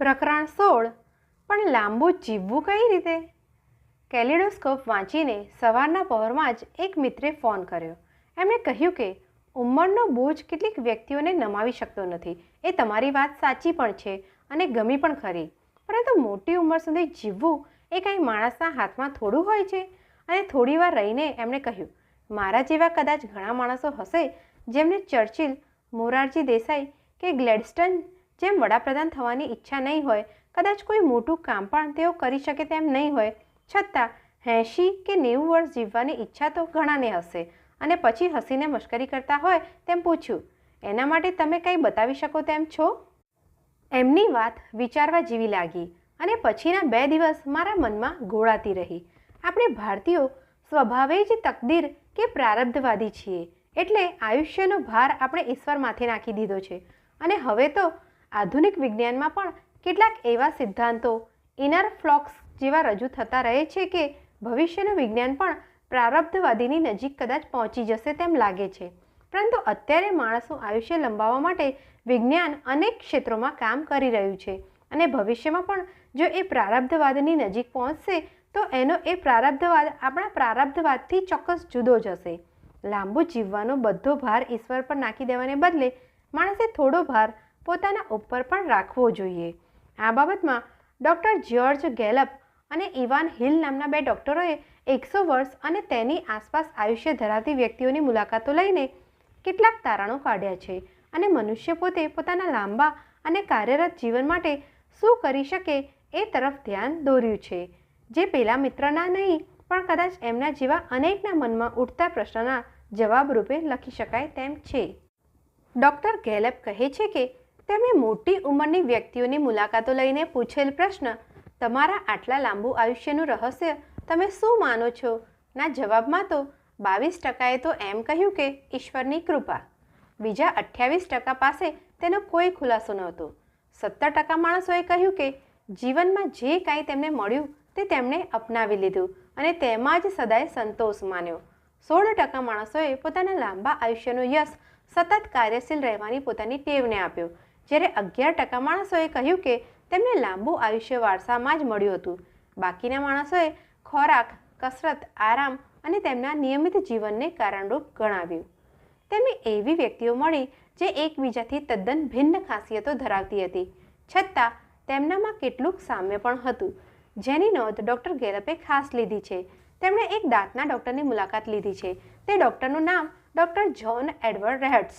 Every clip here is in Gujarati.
પ્રકરણ સોળ. પણ લાંબુ જીવવું કઈ રીતે? કેલિડોસ્કોપ વાંચીને સવારના પહોરમાં જ એક મિત્રે ફોન કર્યો. એમણે કહ્યું કે, ઉંમરનો બોજ કેટલીક વ્યક્તિઓને નમાવી શકતો નથી. એ તમારી વાત સાચી પણ છે અને ગમી પણ ખરી. પરંતુ મોટી ઉંમર સુધી જીવવું એ કાંઈ માણસના હાથમાં થોડું હોય છે? અને થોડી વાર રહીને એમણે કહ્યું, મારા જેવા કદાચ ઘણા માણસો હશે જેમને ચર્ચિલ, મોરારજી દેસાઈ કે ગ્લેડસ્ટન જેમ વડાપ્રધાન થવાની ઈચ્છા નહીં હોય, કદાચ કોઈ મોટું કામ પણ તેઓ કરી શકે તેમ નહીં હોય. છતાં, એંશી કે નેવું વર્ષ જીવવાની ઈચ્છા તો ઘણાને હશે અને પછી હસીને મશ્કરી કરતા હોય તેમ પૂછ્યું. એના માટે તમે કંઈ બતાવી શકો તેમ છો? એમની વાત વિચારવા જેવી લાગી અને પછીના બે દિવસ મારા મનમાં ગોળાતી રહી. આપણે ભારતીયો સ્વભાવે જ તકદીર કે પ્રારબ્ધવાદી છીએ, એટલે આયુષ્યનો ભાર આપણે ઈશ્વર માથે નાખી દીધો છે. અને હવે તો આધુનિક વિજ્ઞાનમાં પણ કેટલાક એવા સિદ્ધાંતો ઇનર ફ્લોક્સ જેવા રજૂ થતા રહે છે કે ભવિષ્યનું વિજ્ઞાન પણ પ્રારબ્ધવાદીની નજીક કદાચ પહોંચી જશે તેમ લાગે છે. પરંતુ અત્યારે માણસનું આયુષ્ય લંબાવવા માટે વિજ્ઞાન અનેક ક્ષેત્રોમાં કામ કરી રહ્યું છે અને ભવિષ્યમાં પણ જો એ પ્રારબ્ધવાદની નજીક પહોંચશે, તો એનો એ પ્રારબ્ધવાદ આપણા પ્રારબ્ધવાદથી ચોક્કસ જુદો જ હશે. લાંબુ જીવવાનો બધો ભાર ઈશ્વર પર નાખી દેવાને બદલે માણસે થોડો ભાર પોતાના ઉપર પણ રાખવો જોઈએ. આ બાબતમાં ડૉક્ટર જ્યોર્જ ગેલપ અને ઇવાન હિલ નામના બે ડૉક્ટરોએ એકસો વર્ષ અને તેની આસપાસ આયુષ્ય ધરાવતી વ્યક્તિઓની મુલાકાતો લઈને કેટલાક તારણો કાઢ્યા છે અને મનુષ્ય પોતે પોતાના લાંબા અને કાર્યરત જીવન માટે શું કરી શકે એ તરફ ધ્યાન દોર્યું છે. જે પેલા મિત્રના નહીં, પણ કદાચ એમના જેવા અનેકના મનમાં ઉઠતા પ્રશ્નના જવાબ રૂપે લખી શકાય તેમ છે. ડૉક્ટર ગેલેપ કહે છે કે તેમણે મોટી ઉંમરની વ્યક્તિઓની મુલાકાતો લઈને પૂછેલ પ્રશ્ન, તમારા આટલા લાંબુ આયુષ્યનું રહસ્ય તમે શું માનો છો? ના જવાબમાં તો બાવીસ ટકાએ તો એમ કહ્યું કે ઈશ્વરની કૃપા. બીજા અઠ્યાવીસ ટકા પાસે તેનો કોઈ ખુલાસો નહોતો. સત્તર ટકા માણસોએ કહ્યું કે જીવનમાં જે કાંઈ તેમને મળ્યું તે તેમણે અપનાવી લીધું અને તેમાં જ સદાય સંતોષ માન્યો. સોળ ટકા માણસોએ પોતાના લાંબા આયુષ્યનો યશ સતત કાર્યશીલ રહેવાની પોતાની ટેવને આપ્યો. જ્યારે અગિયાર ટકા માણસોએ કહ્યું કે તેમને લાંબુ આયુષ્ય વારસામાં જ મળ્યું હતું. બાકીના માણસોએ ખોરાક, કસરત, આરામ અને તેમના નિયમિત જીવનને કારણરૂપ ગણાવ્યું. તેમને એવી વ્યક્તિઓ મળી જે એકબીજાથી તદ્દન ભિન્ન ખાસિયતો ધરાવતી હતી. છતાં તેમનામાં કેટલુંક સામ્ય પણ હતું. જેની નોંધ ડૉક્ટર ગેલપે ખાસ લીધી છે. તેમણે એક દાંતના ડૉક્ટરની મુલાકાત લીધી છે. તે ડૉક્ટરનું નામ ડૉક્ટર જ્હોન એડવર્ડ રેહટ્સ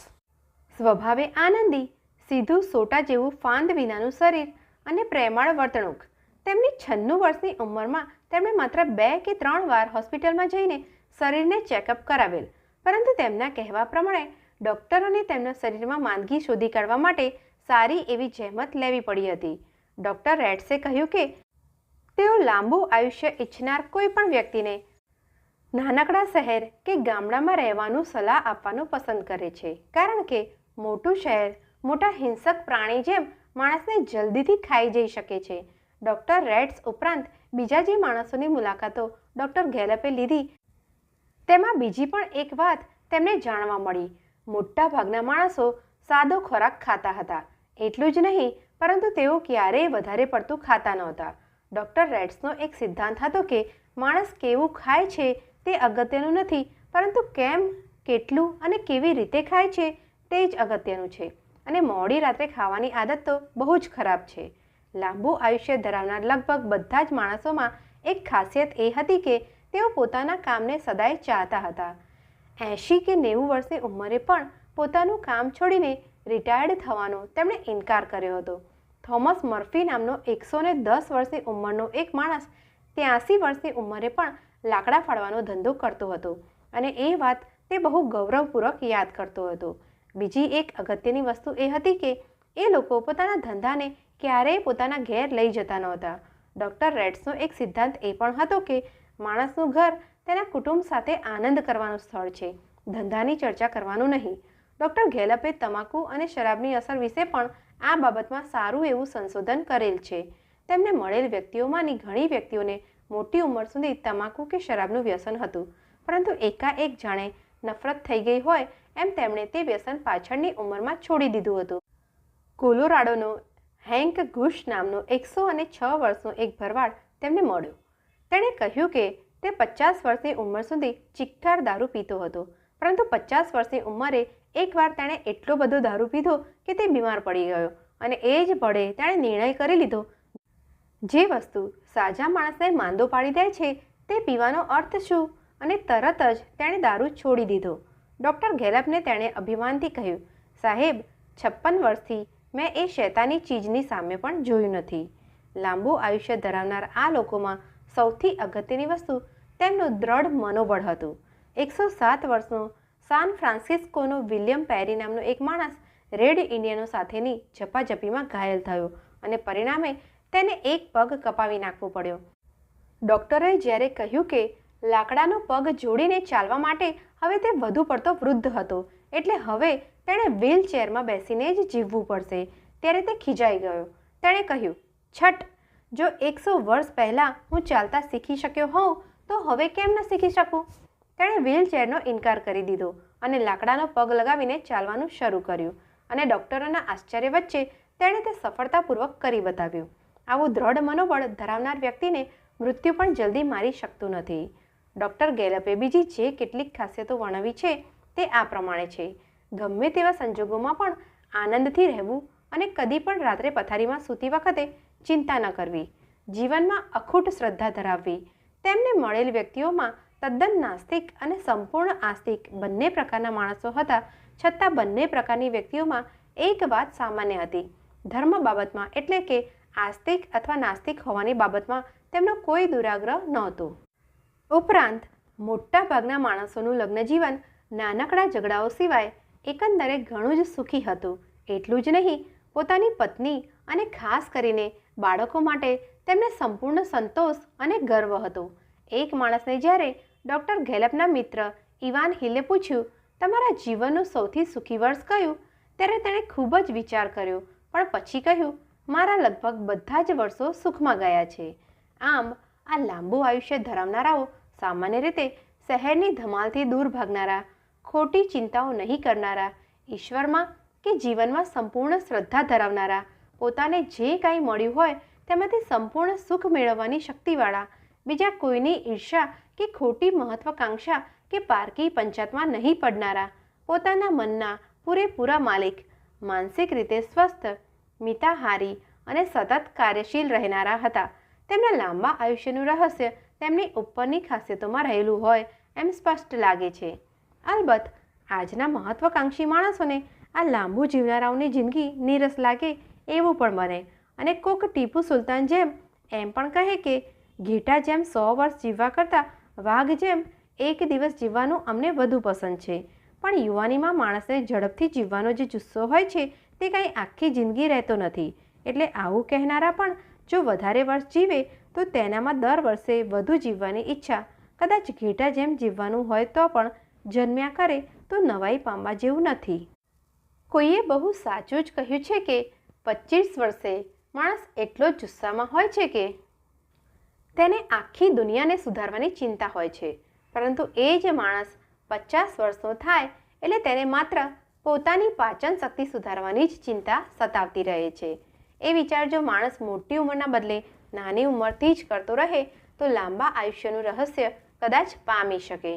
સ્વભાવે આનંદી સીધું સોટા જેવું ફાંદ વિનાનું શરીર અને પ્રેમાળ વર્તણૂક. તેમની છન્નું વર્ષની ઉંમરમાં તેમણે માત્ર બે કે ત્રણ વાર હોસ્પિટલમાં જઈને શરીરને ચેકઅપ કરાવેલ. પરંતુ તેમના કહેવા પ્રમાણે, ડૉક્ટરોને તેમના શરીરમાં માંદગી શોધી કાઢવા માટે સારી એવી જહેમત લેવી પડી હતી. ડૉક્ટર રેડ્સે કહ્યું કે, તેઓ લાંબુ આયુષ્ય ઈચ્છનાર કોઈ પણ વ્યક્તિને નાનકડા શહેર કે ગામડામાં રહેવાનું સલાહ આપવાનું પસંદ કરે છે. કારણ કે, મોટું શહેર મોટા હિંસક પ્રાણી જેમ માણસને જલ્દીથી ખાઈ જઈ શકે છે. ડૉક્ટર રેડ્સ ઉપરાંત બીજા જે માણસોની મુલાકાતો ડૉક્ટર ગેલપે લીધી, તેમાં બીજી પણ એક વાત તેમને જાણવા મળી. મોટા ભાગના માણસો સાદો ખોરાક ખાતા હતા. એટલું જ નહીં, પરંતુ તેઓ ક્યારેય વધારે પડતું ખાતા નહોતા. ડૉક્ટર રેડ્સનો એક સિદ્ધાંત હતો કે માણસ કેવું ખાય છે તે અગત્યનું નથી, પરંતુ કેમ, કેટલું અને કેવી રીતે ખાય છે તે જ અગત્યનું છે. અને મોડી રાત્રે ખાવાની આદત તો બહુ જ ખરાબ છે. લાંબુ આયુષ્ય ધરાવનાર લગભગ બધા જ માણસોમાં એક ખાસિયત એ હતી કે તેઓ પોતાના કામને સદાય ચાહતા હતા. એંશી કે નેવું વર્ષની ઉંમરે પણ પોતાનું કામ છોડીને રિટાયર્ડ થવાનો તેમણે ઇનકાર કર્યો હતો. થોમસ મર્ફી નામનો એકસો ને દસ વર્ષની ઉંમરનો એક માણસ ત્યાંસી વર્ષની ઉંમરે પણ લાકડા ફાડવાનો ધંધો કરતો હતો અને એ વાત તે બહુ ગૌરવપૂર્વક યાદ કરતો હતો. બીજી એક અગત્યની વસ્તુ એ હતી કે એ લોકો પોતાના ધંધાને ક્યારેય પોતાના ઘેર લઈ જતા નહોતા. ડૉક્ટર રેડ્સનો એક સિદ્ધાંત એ પણ હતો કે માણસનું ઘર તેના કુટુંબ સાથે આનંદ કરવાનું સ્થળ છે, ધંધાની ચર્ચા કરવાનું નહીં. ડૉક્ટર ગેલપે તમાકુ અને શરાબની અસર વિશે પણ આ બાબતમાં સારું એવું સંશોધન કરેલ છે. તેમને મળેલ વ્યક્તિઓમાંની ઘણી વ્યક્તિઓને મોટી ઉંમર સુધી તમાકુ કે શરાબનું વ્યસન હતું, પરંતુ એકાએક જાણે નફરત થઈ ગઈ હોય એમ તેમણે તે વ્યસન પાછળની ઉંમરમાં છોડી દીધું હતું. કોલોરાડોનો હેન્ક ઘુશ નામનો એકસો અને છ વર્ષનો એક ભરવાડ તેમને મળ્યો. તેણે કહ્યું કે તે પચાસ વર્ષની ઉંમર સુધી ચિક્કાર દારૂ પીતો હતો, પરંતુ પચાસ વર્ષની ઉંમરે એકવાર તેણે એટલો બધો દારૂ પીધો કે તે બીમાર પડી ગયો અને એ જ ભળે તેણે નિર્ણય કરી લીધો. જે વસ્તુ સાજા માણસને માંદો પાડી દે છે તે પીવાનો અર્થ શું? અને તરત જ તેણે દારૂ છોડી દીધો. ડૉક્ટર ગેલપને તેણે અભિમાનથી કહ્યું, સાહેબ, છપ્પન વર્ષથી મેં એ શેતાની ચીજની સામે પણ જોયું નથી. લાંબુ આયુષ્ય ધરાવનાર આ લોકોમાં સૌથી અગત્યની વસ્તુ તેમનું દ્રઢ મનોબળ હતું. એકસો સાત વર્ષનો સાન ફ્રાન્સિસ્કોનો વિલિયમ પેરી નામનો એક માણસ રેડ ઇન્ડિયનો સાથેની ઝપાઝપીમાં ઘાયલ થયો અને પરિણામે તેને એક પગ કપાવી નાખવો પડ્યો. ડૉક્ટરે જ્યારે કહ્યું કે લાકડાનો પગ જોડીને ચાલવા માટે હવે તે વધુ પડતો વૃદ્ધ હતો. એટલે હવે તેણે વ્હીલચેરમાં બેસીને જ જીવવું પડશે. ત્યારે તે ખીજાઈ ગયો. તેણે કહ્યું છઠ જો એકસો વર્ષ પહેલાં હું ચાલતા શીખી શક્યો હોઉં, તો હવે કેમ ન શીખી શકું? તેણે વ્હીલચેરનો ઇનકાર કરી દીધો અને લાકડાનો પગ લગાવીને ચાલવાનું શરૂ કર્યું અને ડૉક્ટરોના આશ્ચર્ય વચ્ચે તેણે તે સફળતાપૂર્વક કરી બતાવ્યું. આવું દ્રઢ મનોબળ ધરાવનાર વ્યક્તિને મૃત્યુ પણ જલ્દી મારી શકતું નથી. ડૉક્ટર ગેલપે બીજી જે કેટલીક ખાસિયતો વર્ણવી છે તે આ પ્રમાણે છે. ગમે તેવા સંજોગોમાં પણ આનંદથી રહેવું અને કદી પણ રાત્રે પથારીમાં સૂતી વખતે ચિંતા ન કરવી. જીવનમાં અખૂટ શ્રદ્ધા ધરાવવી. તેમને મળેલ વ્યક્તિઓમાં તદ્દન નાસ્તિક અને સંપૂર્ણ આસ્તિક બંને પ્રકારના માણસો હતા, છતાં બંને પ્રકારની વ્યક્તિઓમાં એક વાત સામાન્ય હતી. ધર્મ બાબતમાં એટલે કે આસ્તિક અથવા નાસ્તિક હોવાની બાબતમાં તેમનો કોઈ દુરાગ્રહ નહોતો. ઉપરાંત મોટા ભાગના માણસોનું લગ્ન જીવન નાનકડા ઝઘડાઓ સિવાય એકંદરે ઘણું જ સુખી હતું. એટલું જ નહીં, પોતાની પત્ની અને ખાસ કરીને બાળકો માટે તેમને સંપૂર્ણ સંતોષ અને ગર્વ હતો. એક માણસને જ્યારે ડૉક્ટર ગેલપના મિત્ર ઇવાન હિલે પૂછ્યું, તમારા જીવનનું સૌથી સુખી વર્ષ કયું? ત્યારે તેણે ખૂબ જ વિચાર કર્યો, પણ પછી કહ્યું, મારા લગભગ બધા જ વર્ષો સુખમાં ગયા છે. આમ આ લાંબુ આયુષ્ય ધરાવનારાઓ સામાન્ય રીતે શહેરની ધમાલથી દૂર ભાગનારા, ખોટી ચિંતાઓ નહીં કરનારા, ઈશ્વરમાં કે જીવનમાં સંપૂર્ણ શ્રદ્ધા ધરાવનારા, પોતાને જે કાંઈ મળ્યું હોય તેમાંથી સંપૂર્ણ સુખ મેળવવાની શક્તિવાળા, બીજા કોઈની ઈર્ષા કે ખોટી મહત્વાકાંક્ષા કે પારકી પંચાયતમાં નહીં પડનારા, પોતાના મનના પૂરેપૂરા માલિક, માનસિક રીતે સ્વસ્થ, મિતાહારી અને સતત કાર્યશીલ રહેનારા હતા. તેમના લાંબા આયુષ્યનું રહસ્ય તેમની ઉપરની ખાસિયતોમાં રહેલું હોય એમ સ્પષ્ટ લાગે છે. અલબત્ત, આજના મહત્વાકાંક્ષી માણસોને આ લાંબુ જીવનારાઓની જિંદગી નીરસ લાગે એવું પણ બને અને કોક ટીપુ સુલતાન જેમ એમ પણ કહે કે, ઘેટા જેમ સો વર્ષ જીવવા કરતાં વાઘ જેમ એક દિવસ જીવવાનું અમને વધુ પસંદ છે. પણ યુવાનીમાં માણસને ઝડપથી જીવવાનો જે જુસ્સો હોય છે તે કાંઈ આખી જિંદગી રહેતો નથી. એટલે આવું કહેનારા પણ જો વધારે વર્ષ જીવે, તો તેનામાં દર વર્ષે વધુ જીવવાની ઈચ્છા, કદાચ ઘેટા જેમ જીવવાનું હોય તો પણ જન્મ્યા કરે તો નવાઈ પામવા જેવું નથી. કોઈએ બહુ સાચું જ કહ્યું છે કે પચીસ વર્ષે માણસ એટલો જુસ્સામાં હોય છે કે તેને આખી દુનિયાને સુધારવાની ચિંતા હોય છે. પરંતુ એ જ માણસ પચાસ વર્ષનો થાય એટલે તેને માત્ર પોતાની પાચન શક્તિ સુધારવાની જ ચિંતા સતાવતી રહે છે. એ વિચાર જો માણસ મોટી ઉંમરના બદલે નાની ઉંમરથી જ કરતો રહે, તો લાંબા આયુષ્યનું રહસ્ય કદાચ પામી શકે.